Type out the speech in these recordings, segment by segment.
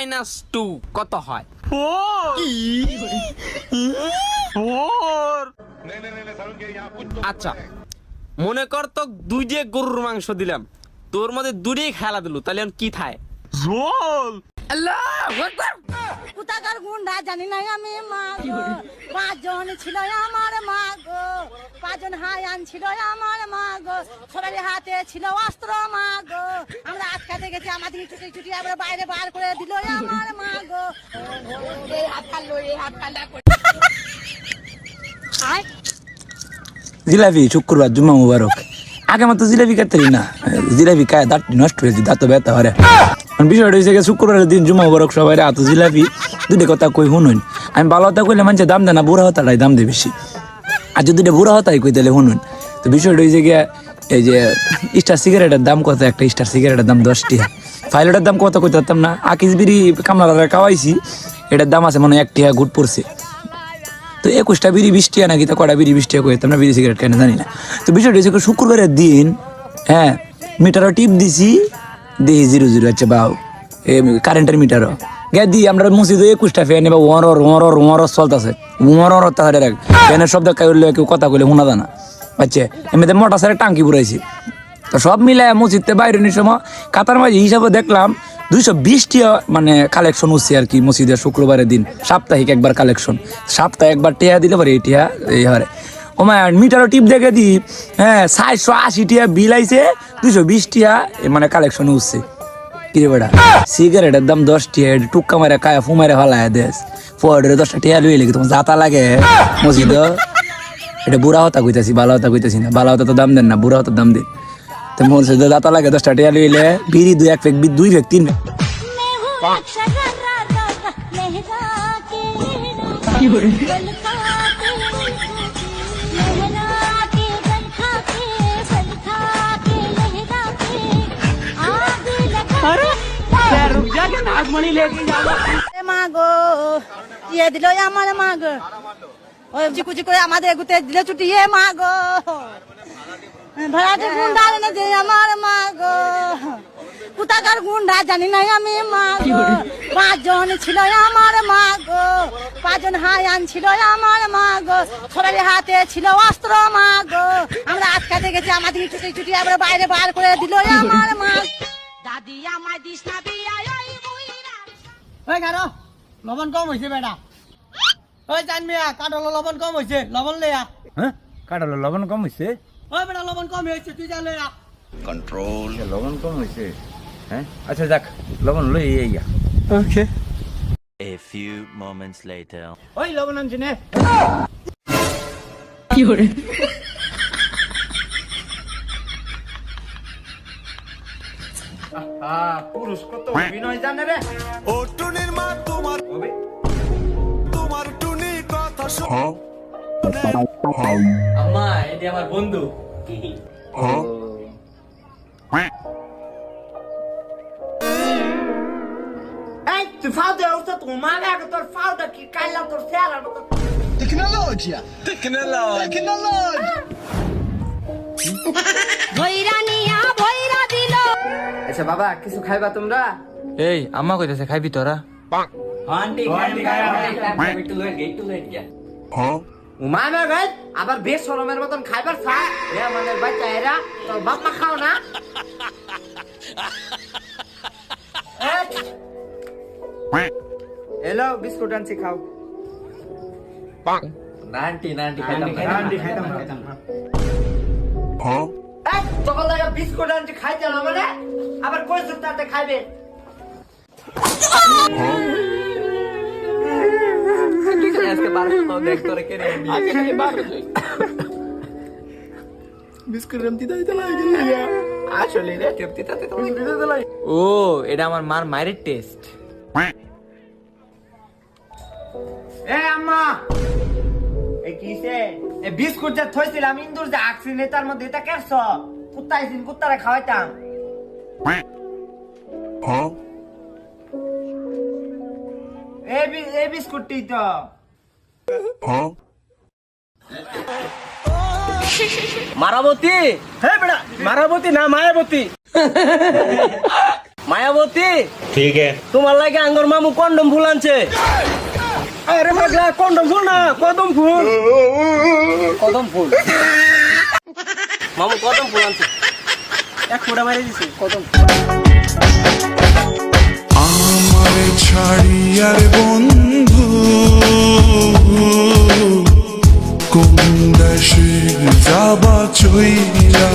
Minus two কত হয়? আচ্ছা মনে কর তো দুই দিয়ে গরুর মাংস দিলাম তোর মধ্যে দুটি খেলা দিল তাহলে আমি কি থায়? আল্লাহ। কোথাকার গুন্ডা জানি না আমি মা গো পাঁচজন ছিল আমার মা গো পাঁচজন হায়ান ছিল আমার মা গো সবাই হাতে ছিল অস্ত্র মা গো আমরা আটকাতে গেছি আমাদের ছুটি ছুটি আবার বাইরে বার করে দিল আমার মা গো এই হাত কাটলো এই হাত কাটা করে আয়। জিলাপি শুক্রবার জুম্মা মুবারক। আগে মতো জিলাপি কাটতারি না। জিলাপি খায় দাঁত নষ্ট হয়েছে দাঁত ব্যথা হরে বিষয়টা হয়েছে শুক্রবারের দিন জুম্মা মুবারক সবাই এত জিলাপি দুটো কথা কই শুনুন। আমি ভালো কথা কইলে মানুষের দাম দেয় না বুড়া হতাটাই দাম দেয় বেশি। আর যদি দুটো বুড়া হতাই কই তাহলে শুনুন। তো বিষয়টা হয়েছে গিয়ে এই যে স্টার সিগারেটের দাম কত? একটা স্টার সিগারেটের দাম দশ টিয়া ফাইলটার দাম কত কইতে পারতাম না? আকিস বিড়ি কামলারা খাওয়াইছি এটার দাম আছে মানে এক টিয়া ঘুট পড়ছে। তো একুশটা বিড়ি বিশ টিয়া নাকি? তা কটা বিড়ি বিশ টিয়া কইতাম না? বিড়ি সিগারেট কেন জানি না। তো বিষয়টা হচ্ছে কি, শুক্রবারের দিন হ্যাঁ মিটারও টিপ দিছি দেখি জিরো জিরো আচ্ছা বাউ কারেন্টের মিটারও আমরা মসজিদে একুশটা চলতেছে। তাহলে ফ্যানের শব্দ কেউ কথা কইলে শোনা আচ্ছা এমনিতে মোটর সাইকেল টাঙ্কি পুরাইছি। তো সব মিলায় মসজিদতে বাইরে সময় কাতার মাঝে হিসাবে দেখলাম, দুইশো বিশটি মানে কালেকশন হচ্ছে আর কি মসজিদের শুক্রবারের দিন। সাপ্তাহিক একবার কালেকশন সপ্তাহে একবার টিয়া দিলে পারে এই টিয়া, এই হারে ও মা মিটারও টিপ দেখে দি। হ্যাঁ সাতশো আশি টিয়া বিল আইছে দুইশো বিশ টিয়া এ মানে কালেকশন হচ্ছে কিরে বেড়া সিগারেটের দাম দশ টিয়া টুক্কা মারে কায়া ফুমারে ফালায় দেশ পরে দশটা টিয়া লুই লেগে তোমার যাতা লাগে। মসজিদ এটা বুড়া হতা কইতাছি বালা হতা কইতাছি না। বালা হতা তো দাম দেন না বুড়া হতা দাম দিন তো মসজিদে দাতা লাগে দশটা টিয়া লইলে বিড়ি দুই এক ফেক দুই ফেক তিন ফেক ইয়ে আমার আমাদের দিল আমার গুন্ডা জানি না আমি মা গো। পাঁচজন ছিল আমার মা গো। পাঁচজন হায়ান ছিল আমার মা গো। সবাই হাতে ছিল অস্ত্র মা গো। আমরা আটকাতে গেছি, আমাদের ছুটি ছুটি আবার বাইরে বার করে দিল আমার মা ওই কারও লবণ কম হয়েছে বেটা ওই চান মিয়া কাঠল লবণ কম হয়েছে লবণ লেয়া হ্যাঁ কাটালো লবণ কম হয়েছে ওই বেটা লবণ কম হয়েছে তুই যা লেয়া লবণ কম হয়েছে হ্যাঁ আচ্ছা যাক লবণ লই ইয়া A few moments later. ওই লবণ আনছি নে পুরুষ কত অভিনয় জানে রে? ও টুনির মা তোমার তোমার টুনি কথা শুনে আম্মা এটি আমার বন্ধু। এই তুই দে উঠতে তো মানে আগে তোর ফাওটা কি কাইলা তোর সেলার মতো ভৈরানিয়া ভৈরা দিল আচ্ছা বাবা কিছু খাইবা তোমরা? এই আম্মা কইতাছে খাইবি তোরা? আন্টি একটু লয়ে একটু লয়ে গিয়া। উমানে গাই আবার বেশ সরমের মতন খাইবার চা। এ আমাদের বাচ্চা এরা তোর বাপ মা খাও না। এলো বিস্কুট আনছি খাও। নান্টি নান্টি খাইতাম নান্টি খাইতাম খাইতাম এই, তখন লাগে বিস্কুট আনছি খাইতে না মানে? আবার কই তাতে খাইবে। ও এটা আমার মার মায়ের টেস্ট এ আম্মা! এ কিসে এ বিস্কুট যে থইছিলাম ইন্দুর যে আকছি নেতার মধ্যে এটা কেরছ কুত্তা আইছিন কুত্তারে খাওয়াইতাম। এই এই বিস্কুটটি তো। মারাবতী হ্যাঁ বেটা মারাবতী না মায়াবতী? মায়াবতী? ঠিক তোমার লাগে আঙ্গর মামু কন্ডম ফুল আনছে। আরে পাগলা কন্ডম ফুল না কদম ফুল। কদম ফুল। মামু কদম ফুল আনছে। এক ফোঁটা মারি দিছে কদম আমারে ছাড়িয়ার বন্ধু কোন দেশে যাবা চইলা?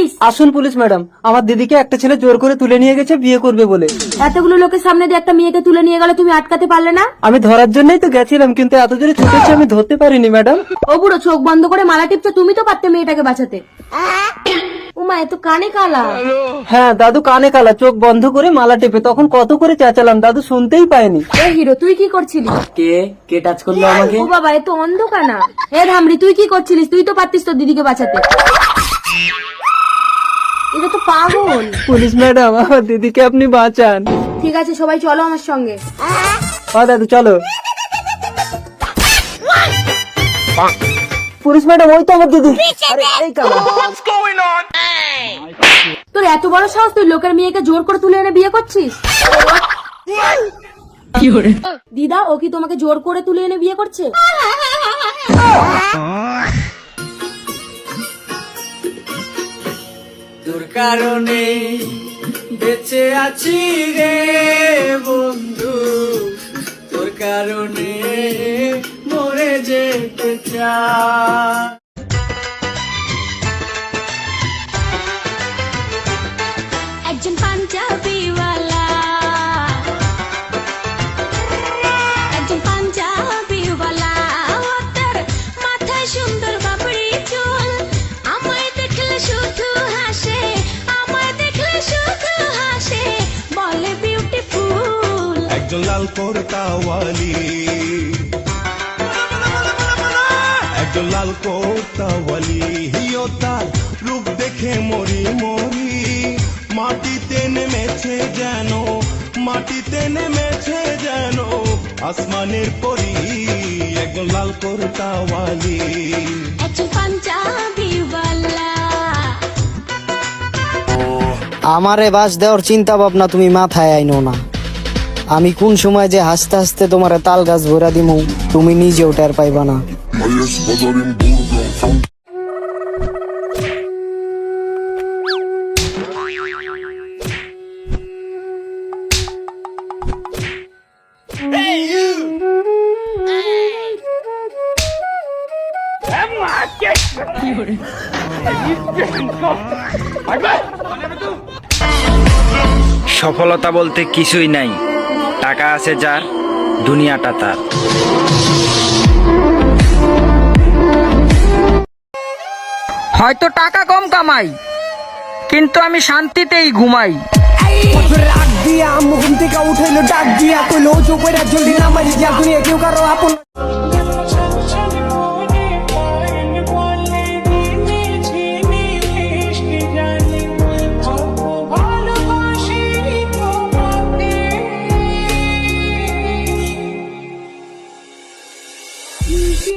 পুলিশ আসুন পুলিশ ম্যাডাম আমার দিদিকে একটা ছেলে জোর করে তুলে নিয়ে গেছে বিয়ে করবে বলে। এতগুলো লোকের সামনে দিয়ে একটা মেয়েকে তুলে নিয়ে গেলে তুমি আটকাতে পারলে না? আমি ধরার জন্যই তো গেছিলাম কিন্তু এত জোরে ছুটেছে আমি ধরতে পারিনি ম্যাডাম। ও বুড়ো চোখ বন্ধ করে মালা টিপছো তুমি তো পারতে মেয়েটাকে বাঁচাতে। উমা এত কানে কালা। হ্যাঁ দাদু কানে কালা চোখ বন্ধ করে মালা টেপে তখন কত করে চেঁচালাম দাদু শুনতেই পায়নি। এ হিরো তুই কি করছিলি? কে? কে টাচ করল আমাকে? ও বাবা এ তো অন্ধকানা হে ধামরি তুই কি করছিলিস? তুই তো পারতিস তোর দিদিকে বাঁচাতে। এটা তো পাগল। পুলিশ ম্যাডাম আমার দিদিকে আপনি বাঁচান। ঠিক আছে সবাই চলো আমার সঙ্গে। হ্যাঁ দাদু চলো। পুলিশ ম্যাডাম ওই তো আমার দিদি। আরে এই কালা তোর এত বড় সাহস তুই লোকের মেয়েকে জোর করে তুলে এনে বিয়ে করছিস? দিদা ও কি তোমাকে জোর করে তুলে এনে বিয়ে করছে? তোর কারণে বেঁচে আছি রে বন্ধু। তোর কারণে মরে যেতে চাই। একজন লাল কোরতাওয়ালি। একজন লাল কোরতাওয়ালি হিও তার রূপ দেখে মরি মরি। মাটিতে নেমেছে যেন মাটিতে নেমেছে যেন আসমানের পরি একজন লাল কোরতাওয়ালি। একজন পাঞ্জাবিওয়ালা আমারে বাস দেওয়ার চিন্তা ভাবনা তুমি মাথায় আইনো না। আমি কোন সময় যে হাসতে হাসতে তোমার তাল গাছ ভরা দিমু তুমি নিজেও টের পাইবা না। সফলতা বলতে কিছুই নাই। টাকা আছে যার দুনিয়াটা তার। হয়তো টাকা কম কামাই কিন্তু আমি শান্তিতেই ঘুমাই। রাগ দিয়া মুখ ঘুম থেকে উঠাইলো ডাক দিয়া কইলো চোখ জলদি না মারি যা দুনিয়া কেউ কারও আপন